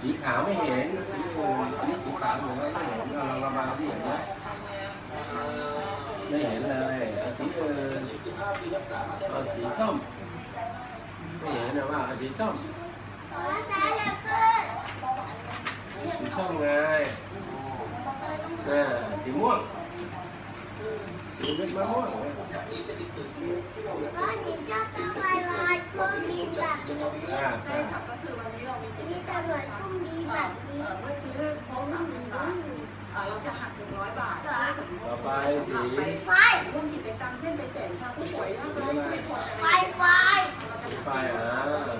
สีขาวไม่เห็นสีอื่นอันนี้สีขาวหนูไม่เห็นเราระบายที่เห็นไหมไม่เห็นเลยเอาสีอื่นเอาสีส้มไม่เห็นนะว่าเอาสีส้มตาละเพื่อนสีส้มไงเออสีม่วงสีเม็ดมะม่วงเพราะนี่ชอบทำลายลายเครื่องบินแบบนี้อ่าใช่ค่ะก็คือวันนี้เรามีกิจมีกรรมตำรวจ เครื่องบินแบบนี้เอ่อเมื่อซื้อครบสามพันบาทเราจะหักหนึ่งร้อยบาทได้สมมติต่อไปสีไปไฟร่วมกิจกรรมเช่นไปแจกชาผู้ป่วยยากไร้ที่เป็นคนไฟไฟเราจะหักไฟอะ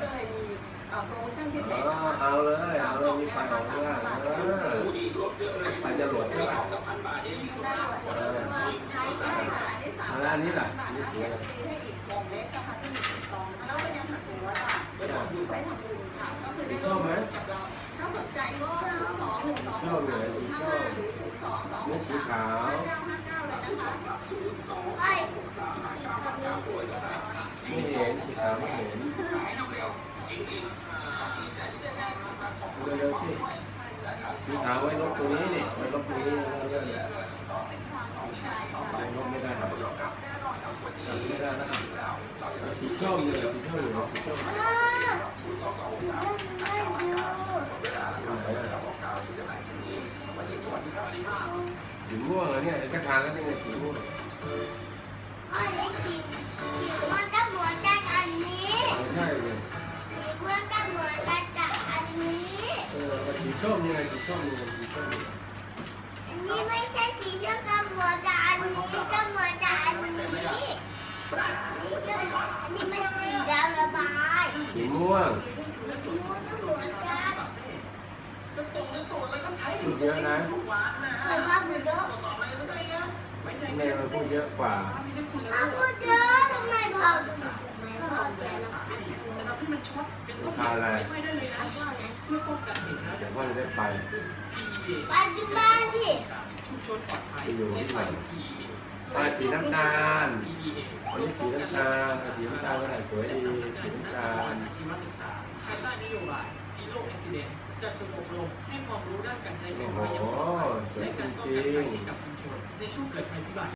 ก็เลยมีโปรโมชั่นพิเศษเอาเลยเอาเลยมีไฟออกข้างล่างเออไฟจะหลวดใช่ไหมใช่ค่ะอันที่สามแล้วอันนี้ล่ะบาทอันนี้ถ้าสีเสียอะไฟรีให้อีกวงเล็กนะคะที่มีสิบซองแล้วก็ยังหักหนึ่งร้อยบาทได้ทำบุญค่ะก็คือได้ร่วมบุญกับเราถ้าสนใจก็ส องหนึ่งองชอบเหนือสีชอบสองสองเนื้อสีขาวห้าเก้าห้าเก้าเลยนะคะไม่เห็นสีขาวไม่เห็นเร็วๆสิสีขาวไว้ลบตรงนี้นี่ไว้ลบตรงนี้แล้วเลื่อนลบไม่ได้หรอกไม่ได้นะเอาสีส้มเลยสีส้ม อ้าวไม่ดู สีม่วงเหรอเนี่ยกระถางก็เป็นไงสีม่วงอันนี้สีมันก็เหมือนกันอันนี้ไม่ใช่เลยสีมันก็เหมือนกันกับอันนี้เออสีส้มนี่ไงสีส้มนี่ไงสีส้มนี่อันนี้ไม่ใช่สีเดียวกันเหมือนกับอันนี้ก็เหมือนกับอันนี้นี่ก็อันนี้มันสีดำระบายสีม่วงสีมันก็เหมือนกันตัวตัวแล้วก็ใช้ พูดเยอะนะแต่ว่ามันเยอะแม่มันพูดเยอะกว่าถ้าพูดเยอะทำไมพอไม่พอแกนะพาอะไรเอาก่อนนะเดี๋ยวพ่อจะได้ไปปัจจุบันดิไปอยู่ที่ไหนไปสีน้ำตาลอันนี้สีน้ำตาลสายสีน้ำตาลก็ได้สวยดี สีน้ำตาลชีวศึกษาภายใต้นโยบายซีโร่แอคซิเดนต์จัดฝึกอบรมให้ความ รู้ด้านการใช้ไฟโอ้ฟ้าโหอย่างปลอดภัยสวยและจการป้องริกันภัยงให้กับชุมชนในช่วงเกิดภัยพิบัติ